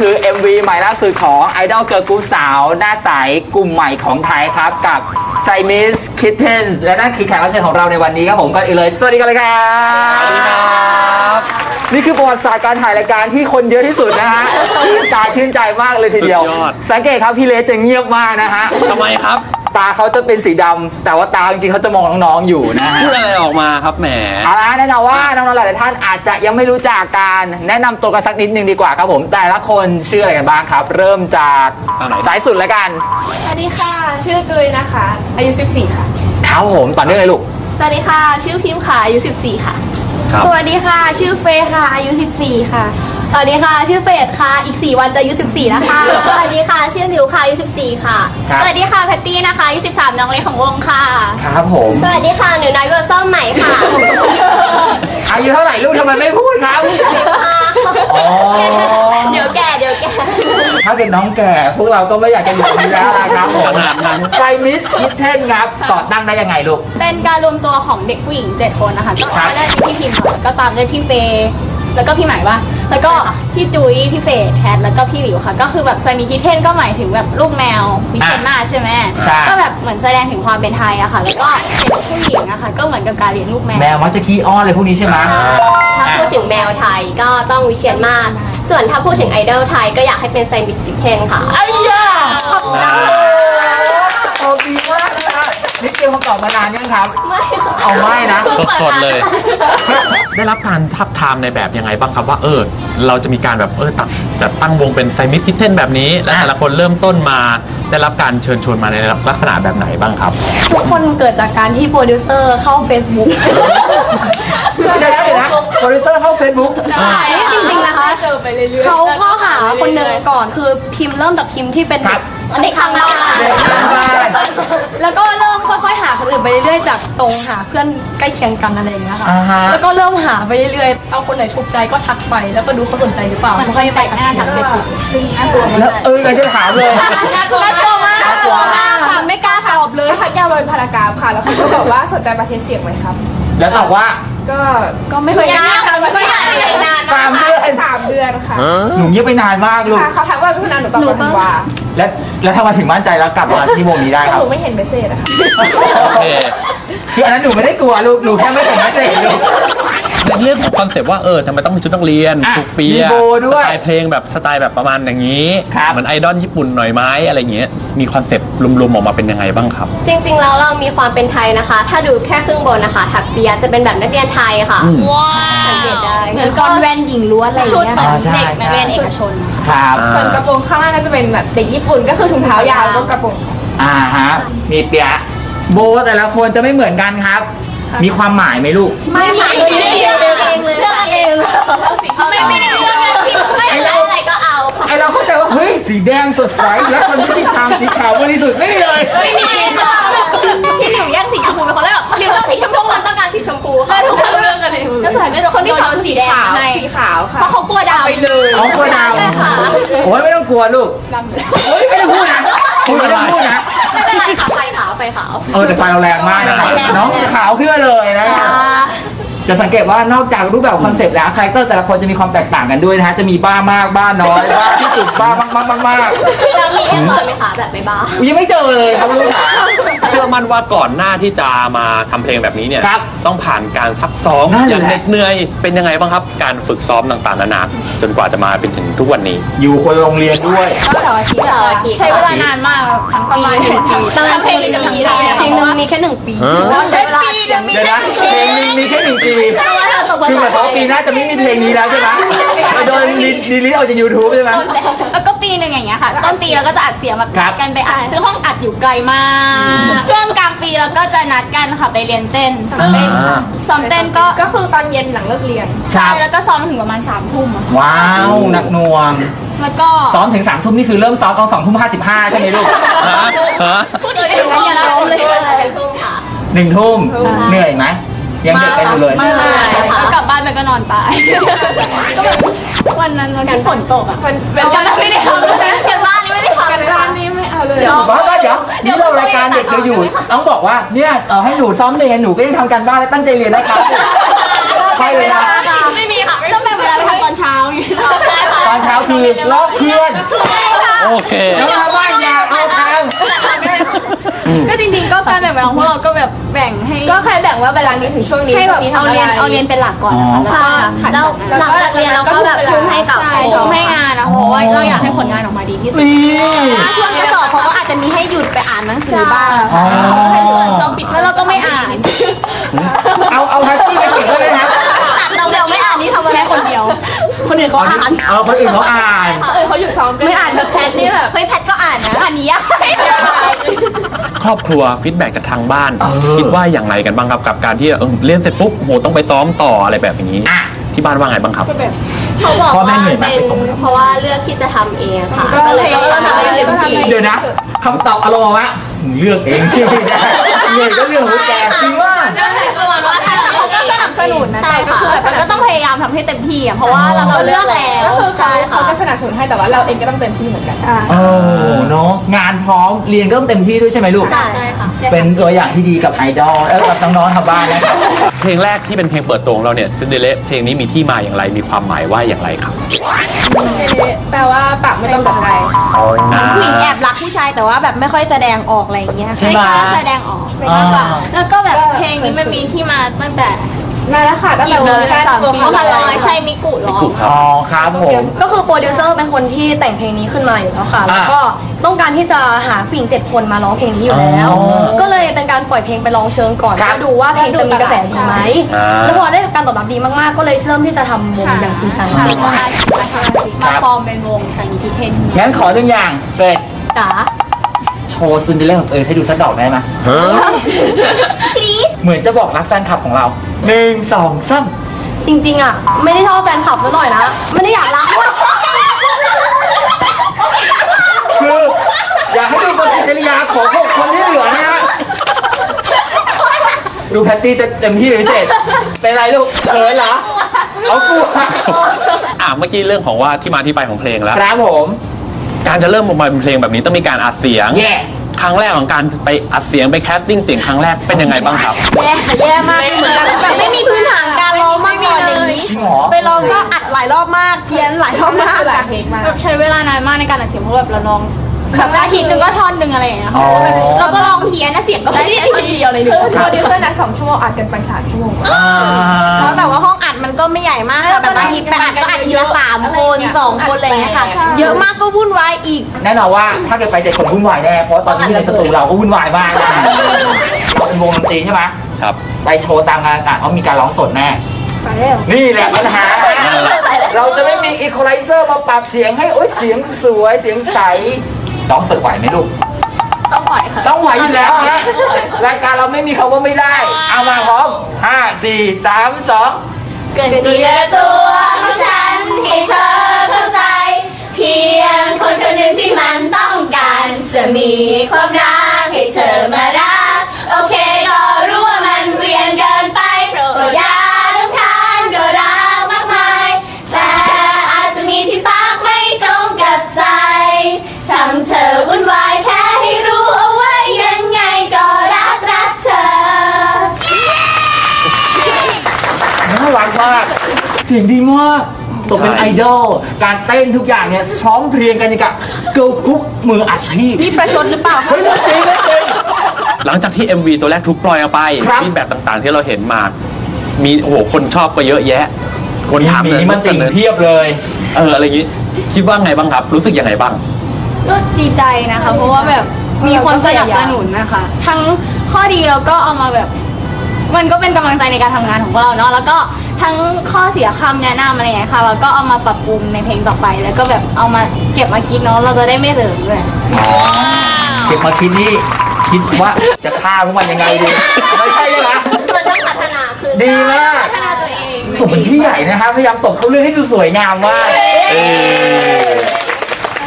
คือ MV ใหม่ล่าสุดของไอดอลเกิร์ลกรุ๊ปสาว หน้าใสกลุ่มใหม่ของไทยครับ กับไซมิสคิทเทนและนั่นคือแขกรับเชิญของเราในวันนี้ครับผมก่อนอื่นเลย สวัสดีกันเลยครับสวัสดีครับนี่คือประวัติศาสตร์การถ่ายรายการที่คนเยอะที่สุดนะฮะ ชื่นตาชื่นใจมากเลยทีเดียว สุดยอด สังเกตครับพี่เลสจะเงียบมากนะฮะ ทำไมครับ ตาเขาจะเป็นสีดำแต่ว่าตาจริงๆเขาจะมองน้องๆอยู่นะฮะ พูดอะไรออกมาครับแหม เอาละแน่นอนว่าน้องๆหลายๆท่านอาจจะยังไม่รู้จักการแนะนำตัวกันสักนิดนึงดีกว่าครับผม แต่ละคนชื่ออะไรกันบ้างครับ เริ่มจากทางไหน สายสุดแล้วกันสวัสดีค่ะ ชื่อจุยนะคะ อายุ 14 ค่ะ ครับผมต่อเนื่องเลยลูกสวัสดีค่ะ ชื่อพิมพ์ค่ะ อายุ 14 ค่ะ ครับ สวัสดีค่ะ ชื่อเฟย์ค่ะ อายุ 14 ค่ะ สวัสดีค่ะ ชื่อเฟดค่ะ อีก 4 วันจะอายุ14แล้วค่ะสวัสดีค่ะ ชื่อหลิวค่ะอายุ14 ค่ะ ครับ สวัสดีค่ะแพตตี้นะคะอายุ13 น้องเล็กของวงค่ะ ครับผมสวัสดีค่ะหนูน้อยเวอร์ซ่อมใหม่ค่ะอายุเท่าไหร่ลูกทำไมไม่พูดครับอ๋อเดี๋ยวแก่เดี๋ยวแก่ถ้าเป็นน้องแก่ พวกเราก็ไม่อยากจะอยู่ตรงนี้แล้วนะครับผมขนาดนั้นไซมิสคิทเทนครับก่อตั้งได้ยังไงลูก เป็นการรวมตัวของเด็กผู้หญิงเจ็ดคนนะคะ ก็ครับ ได้พี่พิมพ์ค่ะก็ตามด้วยพี่เฟย์แล้วก็พี่ใหม่ว่า แล้วก็พี่จุ้ยพี่เฟย์แคทแล้วก็พี่หลิวค่ะ ก็คือแบบไซมีคิเทนก็หมายถึงแบบลูกแมววิเชียนนาถใช่ไหมใช่ก็แบบเหมือนแสดงถึงความเป็นไทยอะค่ะ แล้วก็เด็กผู้หญิงอะค่ะก็เหมือนกับการเลี้ยงลูกแมวแมวมักจะขี้อ้อนเลยพวกนี้ใช่ไหมถ้าพูดถึงแมวไทยก็ต้องวิเชียนมาศส่วนถ้าพูดถึงไอดอลไทยก็อยากให้เป็นไซบิสกิเทนค่ะไอ้ยาโอ้ดีมากเลยนะนี่เตรียมคำตอบมานานยังครับ ไม่เอาไม่นะสดๆเลยได้รับการทับทามในแบบยังไงบ้างครับว่าเออ เราจะมีการแบบเออตัดจัดตั้งวงเป็นไซมิสคิทเทนแบบนี้ และแต่ละคนเริ่มต้นมา ได้รับการเชิญชวนมาในลักษณะแบบไหนบ้างครับ ทุกคนเกิดจากการที่โปรดิวเซอร์เข้า Facebook เดี๋ยวนะเดี๋ยวนะโปรดิวเซอร์เข้าเฟซบุ๊กใช่จริงๆนะคะ เจอไปเรื่อยๆเขาก็หาคนหนึ่งก่อนคือพิมพ์เริ่มจากพิมพ์ที่เป็นครับ เด็กข้างบ้านเด็กข้างบ้านแล้วก็เริ่มค่อยๆหาคนอื่นไปเรื่อยๆจากตรงหาเพื่อนใกล้เคียงกันอะไรอย่างเงี้ยค่ะอ่าฮะ แล้วก็เริ่มหาไปเรื่อยๆเอาคนไหนถูกใจก็ทักไปแล้วก็ดูเขาสนใจหรือเปล่ามันก็ไปหน้าทักเฟซบุ๊กน่ากลัวแล้วเอออยากจะถามเลยน่ากลัวน่ากลัวมากน่ากลัวมากค่ะไม่กล้าตอบเลย พักยาวเป็นพารากราฟค่ะ แล้วเขาก็บอกว่าสนใจมาเทสเสียงไหมครับ แล้วตอบว่าก็ก็ไม่เคยกล้าค่ะไม่เคยกล้าไม่นานสามเดือนสามเดือนค่ะหนูเงียบไปนานมากลูกค่ะเขาทักว่าเป็นพนันหนูตอบว่าธันวาแล้วแล้วทำไมถึงมั่นใจแล้วกลับมาที่วงนี้ได้ก็ครัหบนูไม่เห็นเมสเซจอะค่ะโอเค คืออันนั้นหนูไม่ได้กลัวลูกหนูแค่ไม่แต่งไม่เสร็จลูกในเรื่องของคอนเซปต์ว่าเออทำไมต้องมีชุดนักเรียนอะถูกเปีมียโบด้วย สไตล์เพลงแบบสไตล์แบบประมาณอย่างนี้ครับ เหมือนไอดอลญี่ปุ่นหน่อยไหมอะไรอย่างเงี้ยมีคอนเซปต์รวมๆออกมาเป็นยังไงบ้างครับ จริงๆ แล้วเรามีความเป็นไทยนะคะ ถ้าดูแค่ครึ่งบนนะคะถักเปียจะเป็นแบบนักเรียนไทยค่ะอืมสังเกตได้เหมือนคอนแวนหญิงล้วนอะไรอย่างเงี้ยอ่าค่ะใช่เด็กนักเรียนเอกชน ครับอ่า ส่วนกระโปรงข้างล่างก็จะเป็นแบบเด็กญี่ปุ่น ก็คือถุงเท้ายาวแล้วก็กระโปรง อ่าฮะมีเปียะ โบแต่ละคนจะไม่เหมือนกันครับ มีความหมายไหมลูก ไม่ไม่ไม่ได้เลือกเองเลยเลือกเองไม่ไม่ได้เลือกเลยไม่ได้อะไรก็เอาค่ะไอเราเข้าใจว่าเฮ้ยสีแดงสดใสแล้วคนที่ทางสีขาวบริสุทธิ์ไม่มีเลยไม่มีค่ะพี่หลิวแย่งสีชมพูเป็นคนแรกแบบหลิวต้องสีชมพูคนต้องการสีชมพูค่ะทุกคนเลือกกันเลยแล้วสุดท้ายไม่รู้คนที่สองสีแดงขาวในสีขาวค่ะเพราะเขากลัวดำไปเลยอ๋อกลัวดใช่ค่ะำโอ้ยไม่ต้องกลัวลูกโอ้ยไม่ต้องพูดนะคุณไม่ต้องพูดนะไม่เป็นไรค่ะไฟขาว ไฟขาว เออแต่ไฟเราแรงมากนะครับไฟแรงน้องขาวขึ้นมาเลยนะครับ จะสังเกตว่านอกจากรูปแบบคอนเซปต์แล้วคาแรคเตอร์แต่ละคนจะมีความแตกต่างกันด้วยนะฮะจะมีบ้ามากบ้าน้อยบ้าที่สุดบ้ามากมากมากมากแล้วมีเรียบร้อยไหมคะแบบไม่บ้าอุ๊ยยังไม่เจอเลยครับลูกขาเชื่อมั่นว่าก่อนหน้าที่จะมาทำเพลงแบบนี้เนี่ยครับต้องผ่านการซักซ้อมนั่นแหละอย่างเหน็ดเหนื่อยเป็นยังไงบ้างครับ การฝึกซ้อมต่างๆนานาจนกว่าจะมาเป็นถึงทุกวันนี้ อยู่คนละโรงเรียนด้วยก็เสาร์อาทิตย์เสาร์อาทิตย์ใช้เวลานานมากทั้งปีหนึ่งปีตอนเพลงหนึ่งปีเลยเพลงหนึ่งมีแค่หนึ่งปีแล้วใช้ เวลาปีหนึ่งมีเดี๋ยวนะเพลงหนึงมีแค่หนึ่งปีคือหมายความว่าปีหน้าจะไม่มีเพลงนี้แล้วใช่ไหมจะโดนดีลิทออกจาก YouTube ใช่ไหม แล้วก็ปีหนึ่งอย่างเงี้ยค่ะ ต้นปีเราก็จะอัดเสียงแบบครับ กันไปอัดซึ่งห้องอัดอยู่ไกลมาก ช่วงกลางปีเราก็จะนัดกันค่ะไปเรียนเต้นซึ่งอ่าซ้อมเต้นก็ก็คือตอนเย็นหลังเลิกเรียน ครัใช่บแล้วก็ซ้อมถึงประมาณสามทุ่มอะว้าวหนักหน่วง แล้วก็ ซ้อมถึงสามทุ่มนี่คือเริ่มซ้อมตอนสองทุ่มห้าสิบห้าใช่ไหมลูก ฮะฮะพูดถึงอย่างนั้นอย่าล้มเลยเป็นทุ่มค่ะ หนึ่งทุ่มเหนื่อยไหมยังเด็กกันอยู่เลย ไม่เลยแล้วกลับบ้านไปก็นอนตาย ก็แบบวันนั้นเราที่ฝนตกอะมันเป็นวันนั้นไม่ได้ทำเลยนะกันบ้านนี่ไม่ได้ทำกันเลยบ้าค่ะนนี่ไม่เอาเลยเดี๋ยวบอกว่าเดี๋ยวนี่เรารายการเด็กเราอยู่ ต้องบอกว่าเนี่ยเออให้หนูซ้อมเรียนหนูก็ยังทำการบ้านและตั้งใจเรียนนะครับใช่เลยนะไม่มีค่ะต้องแบ่งเวลาไปทำตอนเช้าอยู่ใช่ค่ะอนเช้าคือลอกเพื่อนโอเคแล้วมาบ้านอยาเอาทาง ก็จริงๆก็การแบ่งเวลาของพวกเราก็แบบแบ่งให้ ก็ใครแบ่งว่าเวลานี้ถึงช่วงนี้ให้แบบช่วงนี้เอาทำะไเรียนเอาเรียนเป็นหลักก่อนนะคะแล้วก็แล้วหลังจากเรียนเราก็แบบทุ่มให้กับ ใช่ทุ่มให้งานนะเพราะว่าเราอยากให้ผลงานออกมาดีที่สุดนี่ช่วงที่สอบเขาก็อาจจะมีให้หยุดไปอ่านหนังสือบ้างอ๋อ ให้ส่วนเราปิดแล้วเราก็ไม่อ่านเอาเอาฮัตตี้ไปเก็บไว้เลยนะเราเดี๋ยวไม่อ่านนี่ทำอะไรคนเดียว คนอื่นเขาอ่าน เอาคนอื่นเขาอ่าน เออเขาหยุดซ้อมกันไม่อ่านแบบแพทนี่แบบเฮ้ยแพทก็อ่านนะอ่านนี้ยาก ครอบครัวฟีดแบ็กจากทางบ้าน เออ คิดว่าอย่างไรกันบ้างครับกับการที่เออเรียนเสร็จปุ๊บโหต้องไปซ้อมต่ออะไรแบบนี้อะที่บ้านว่าไงบ้างครับ เขาบอกพ่อแม่ว่าเหนื่อยไหมเป็นไปส่งไหมเพราะว่าเลือกที่จะทำเองค่ะ ก็ก็เลเลยยก็ต้องทำทำให้ให้เต็เต็มมที่ที่เดี๋ยวนะคำตอบอารมณ์ว่ามึงเลือกเองใช่ไหมเหนื่อยก็เรื่องของแกจริงว่าปร บสนุนนะใช่แต่ก็ค่ะคือแบบมันก็ต้องพยายามทำให้เต็มที่อะเพราะว่าเราเราก็เลืเลืออกกแล้แล้ววก็คือเขาใช่ค่ะ เขาจะสนับสนุนให้แต่ว่าเราเองก็ต้องเต็มที่เหมือนกันโอ้เนาะงานพร้อมเรียนก็ต้องเต็มที่ด้วยใช่ไหมลูก ใช่ค่ะ เป็นตัวอย่างที่ดีกับไอดอลเออกับน้องๆทางบ้านนะครับ เพลงแรกที่เป็นเพลงเปิดตัวของเราเนี่ยซินเดเลเพลงนี้มีที่มาอย่างไรมีความหมายว่าอย่างไรครับแปลว่าปากไม่ต้องกับใครอ่า ผู้หญิงแอบรักผู้ชายแต่ว่าแบบไม่ค่อยแสดงออกอะไรอย่างเงี้ยใช่ไม่ไหมกล้าแสดงออกไม่กล้าปะแล้วก็แบบเพลงนี้มันมีที่มาตั้งแต่ นานแล้วค่ะตั้งแต่เวอร์ชันตัวปีเขาพันเลร้อยยใช่มิกุร้องถูกครับ อ๋อครับผม ก็คือโปรดิวเซอร์เป็นคนที่แต่งเพลงนี้ขึ้นมาอยู่แล้วค่ะอ่าแล้วก็ต้องการที่จะหาผู้หญิงเจ็ดคนมาร้องเพลงนี้อยู่แล้วอ๋อก็เลยเป็นการปล่อยเพลงไปลองเชิงก่อนครับก็ดูว่าเพลงจะมีกระแสดีไหมอ่าแล้วพอได้การตอบรับดีมากๆ ก็เลยเริ่มที่จะทำวงอย่างจริงจังค่ะมาฟอร์มเป็นวงไซนิทิเทนงั้นขอหนึ่งอย่างเฟรดจ๋าโชว์ซินเดอเรลของตัวเองให้ดูสักดอกได้ไหม เหมือนจะบอกรักแฟนคลับของเราหนึ่งสองสามจริงๆอะ ไม่ได้ชอบแฟนคลับซะหน่อยนะ ไม่ได้อยากรักด้วยคืออยากให้ดูปฏิกิริยาของพวกคนที่เหลือนะฮะดูแพตตี้เต็มที่เลยพิเศษเป็นไรลูกเขินเหรอเอากลัวอ่าเมื่อกี้เรื่องของว่าที่มาที่ไปของเพลงแล้วครับผม การจะเริ่มออกมาเป็นเพลงแบบนี้ต้องมีการอัดเสียง แย่ ครั้งแรกของการไปอัดเสียงไปแคสติ้งเสียงครั้งแรกเป็นยังไงบ้างครับ แย่ค่ะแย่มากเหมือนกันแบบไม่มีพื้นฐานการร้องมาก่อนอย่างนี้จริงเหรอไปร้องก็อัดหลายรอบมากเพี้ยนหลายรอบมากหลายอะเทคมากแบบใช้เวลานานมากในการอัดเสียงเพราะแบบเราลองแบบอาทิตย์หนึงก็ท่อนหนึ่งอะไรอย่างเงี้ยอ๋อเราก็ลองเพี้ยนนะเสียงก็ไม่ได้ดีเดียวเลยคือโปรดิวเซอร์นัดสองชั่วโมงอัดกันไปสามชั่วโมงอ่าเพราะแบบว่าห้องอัด มันก็ไม่ใหญ่มากค่ะแบบบางทีไปอัดก็อัดทีละสามคนสองคนอะไรอย่างเงี้ยค่ะ เยอะมากก็วุ่นวายอีก แน่นอนว่าถ้าเกิดไปเจ็ดคนวุ่นวายแน่เพราะว่าตอนนี้ในสตูเราก็วุ่นวายมากนะเราเป็นวงดนตรีใช่ไหมครับไปโชว์ตามงานต่างๆเขามีการร้องสดแน่นี่แหละปัญหา เราจะไม่มีอีโคไลเซอร์มาปรับเสียงให้โอ๊ยเสียงสวยเสียงใสร้องสดไหวไหมลูกต้องไหวค่ะต้องไหวอยู่แล้วฮะรายการเราไม่มีคำว่าไม่ได้ เอามาพร้อมห้าสี่สามสอง เกินเดียวตัวของฉันให้เธอเข้าใจ เพียงคนคนหนึ่งที่มันต้องการจะมีความรัก มาก เสียงดีมากตกเป็นไอดอล การเต้นทุกอย่างเนี่ยพร้อมเพรียงกันอย่างกับเกิร์ลกรุ๊ปมืออาชีพ นี่ประชดหรือเปล่าเฮ้ยเรื่องจริงเรื่องจริง หลังจากที่ MV ตัวแรกถูกปล่อยออกไปครับ ฟีดแบ็กต่างๆ ที่เราเห็นมา มีโอ้โหคนชอบก็เยอะแยะ คนถามหมีเลยมันติ่งเพียบเลย เอออะไรอย่างงี้ คิดว่าไงบ้างครับ รู้สึกยังไงบ้าง ก็ดีใจนะคะ เพราะว่าแบบมีคนสนับสนุนนะคะ ทั้งข้อดีแล้วก็เอามาแบบ มันก็เป็นกำลังใจในการทำงานของพวกเราเนาะแล้วก็ ทั้งข้อเสียคำแนะนำอะไรอย่างเงี้ยค่ะแล้วก็เอามาปรับปรุงในเพลงต่อไป แล้วก็แบบเอามาเก็บมาคิดเนาะเราจะได้ไม่เหลิงด้วยเก็บมาคิดนี่คิดว่าจะฆ่าพวกมันยังไงดีไม่ใช่ใช่ไหมมันต้องพัฒนาขึ้นดีมากพัฒนาตัวเองสมเป็นพี่ใหญ่นะคะพยายามตบเขาเรื่องให้ดูสวยงามมาก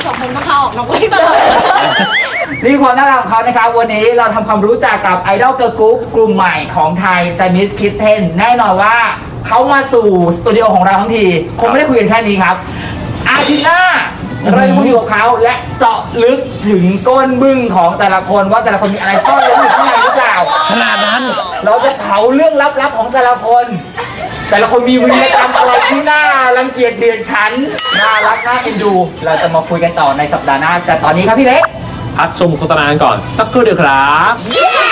สองคนก็เข้าออกนอกเลยตลอดนี่คือความน่ารักของเขานะครับ วันนี้เราทำความรู้จักกับไอดอลเกิร์ลกรุ๊ปกลุ่มใหม่ของไทย s ซมิสคิดเทนแน่นอนว่า เขามาสู่สตูดิโอของเราทั้งทีคงไม่ได้คุยกันแค่นี้ครับ อาทิตย์หน้าเราจะมาอยู่กับเขาและเจาะลึกถึงก้นบึ้งของแต่ละคนว่าแต่ละคนมีอะไรซ่อนเร้นอยู่ข้างในหรือเปล่า ขนาดนั้น เราจะเผาเรื่องลับๆของแต่ละคน แต่ละคนมีวิธีกรรมอะไรที่น่ารังเกียจเดือดฉันน่ารักน่าเอ็นดู เราจะมาคุยกันต่อในสัปดาห์หน้าแต่ตอนนี้ครับพี่เล็กพักชมโฆษณากันก่อน สักครู่เดียวครับเย้